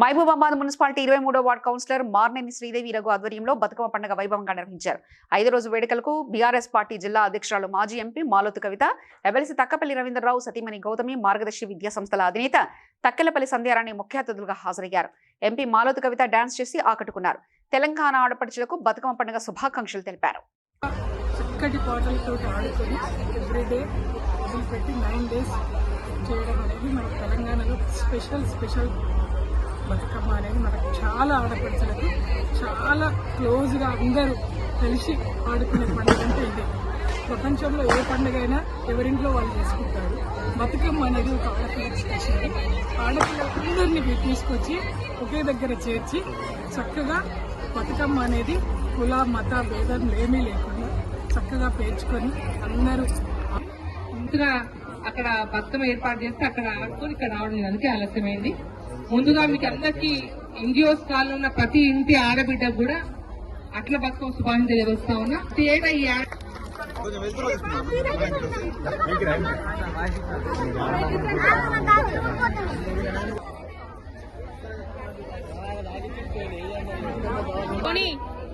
Mahabubabad municipality ఇరవై మూడో ward councillor Marneni Sridevi Raghu ఆధ్వర్యంలో బతుకమ్మ పండుగ వైభవంగా నిర్వహించారు. ఐదు రోజు వేడుకలకు బీఆర్ఎస్ పార్టీ జిల్లా అధ్యక్షురాలు మాజీ ఎంపీ మాలోతు కవిత ఎమ్మెల్సీ తక్కపల్లి రవీంద్రరావు సతీమణి గౌతమి మార్గదర్శి విద్యా సంస్థల అధినేత తక్కెలపల్లి సంధ్యారాణి ముఖ్య అతిథులుగా హాజరయ్యారు. ఎంపీ మాలోతు కవిత డాన్స్ చేసి ఆకట్టుకున్నారు. తెలంగాణ ఆడపడుచులకు బతుకమ్మ పండుగ శుభాకాంక్షలు తెలిపారు. చక్కటి పాటలతో ఆడుకొని ఎవ్రీడే వదిలిపెట్టి నైన్ డేస్ చేయడం అనేది మన తెలంగాణలో స్పెషల్ స్పెషల్ బతుకమ్మ అనేది మనకు చాలా ఆడపడుచులకు చాలా క్లోజ్గా అందరూ కలిసి ఆడుకునే పండుగ అంటే ఇదే. ప్రపంచంలో ఏ పండుగ అయినా ఎవరింట్లో వాళ్ళు చేసుకుంటారు. బతుకమ్మ అనేది ఒక ఆడపిల్లకి స్పెషల్ ఆడపిల్లలందరినీ తీసుకొచ్చి ఒకే దగ్గర చేర్చి చక్కగా బతుకమ్మ అనేది కుల మత భేదం ఏమీ లేకుండా చక్కగా పేర్చుకొని అందరూ ముందుగా అక్కడ బతుకమ్మ ఏర్పాటు చేస్తే అక్కడ ఆడుకొని ఇక్కడ రావడం లేదు. అందుకే ఆలస్యమైంది. ముందుగా మీకు అందరికీ ఎన్జిఓస్ కాల్లో ఉన్న ప్రతి ఇంటి ఆడబిడ్డ కూడా అట్ల బతుకమ్మ శుభాన్ని తెలియజేస్తా ఉన్నా. ప్రతి ఈ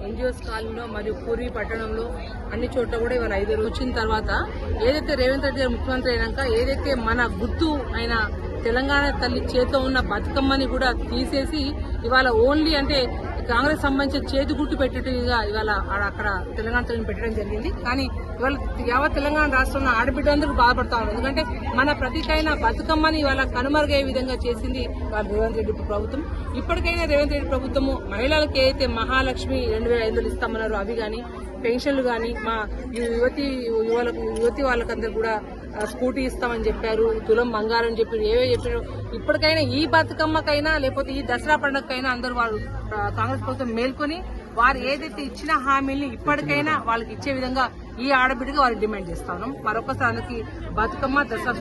ఎన్జిఓస్ మరియు పూర్వీ పట్టణంలో అన్ని చోట్ల కూడా ఇవాళ ఐదు వచ్చిన తర్వాత ఏదైతే రేవంత్ రెడ్డి గారు ముఖ్యమంత్రి అయినాక ఏదైతే మన గుర్తు అయిన తెలంగాణ తల్లి చేతితో ఉన్న బతుకమ్మని కూడా తీసేసి ఇవాళ ఓన్లీ అంటే కాంగ్రెస్ సంబంధించిన చేతి గుట్టు పెట్టేట్టుగా ఇవాళ అక్కడ తెలంగాణ తల్లిని పెట్టడం జరిగింది. కానీ ఇవాళ యావత్ తెలంగాణ రాష్ట్రంలో ఆడబిడ్డలందరూ బాధపడతా ఉన్నారు. ఎందుకంటే మన ప్రతికైనా బతుకమ్మని ఇవాళ కనుమరుగయ్యే విధంగా చేసింది వాళ్ళ రేవంత్ రెడ్డి ప్రభుత్వం. ఇప్పటికైనా రేవంత్ రెడ్డి ప్రభుత్వము మహిళలకు ఏదైతే మహాలక్ష్మి రెండు వేల ఐదు ఇస్తామన్నారో అవి కానీ పెన్షన్లు కానీ మా యువతి యువలకు యువతి వాళ్ళకందరూ కూడా స్కూటీ ఇస్తామని చెప్పారు తులం బంగారం చెప్పారు ఏవో చెప్పారు. ఇప్పటికైనా ఈ బతుకమ్మకైనా లేకపోతే ఈ దసరా పండుగకైనా అందరూ వాళ్ళు కాంగ్రెస్ ప్రభుత్వం మేల్కొని వారు ఏదైతే ఇచ్చిన హామీల్ని ఇప్పటికైనా వాళ్ళకి ఇచ్చే విధంగా ఈ ఆడబిడ్డగా వారు డిమాండ్ చేస్తాను. మరొకసారి బతుకమ్మ దసరా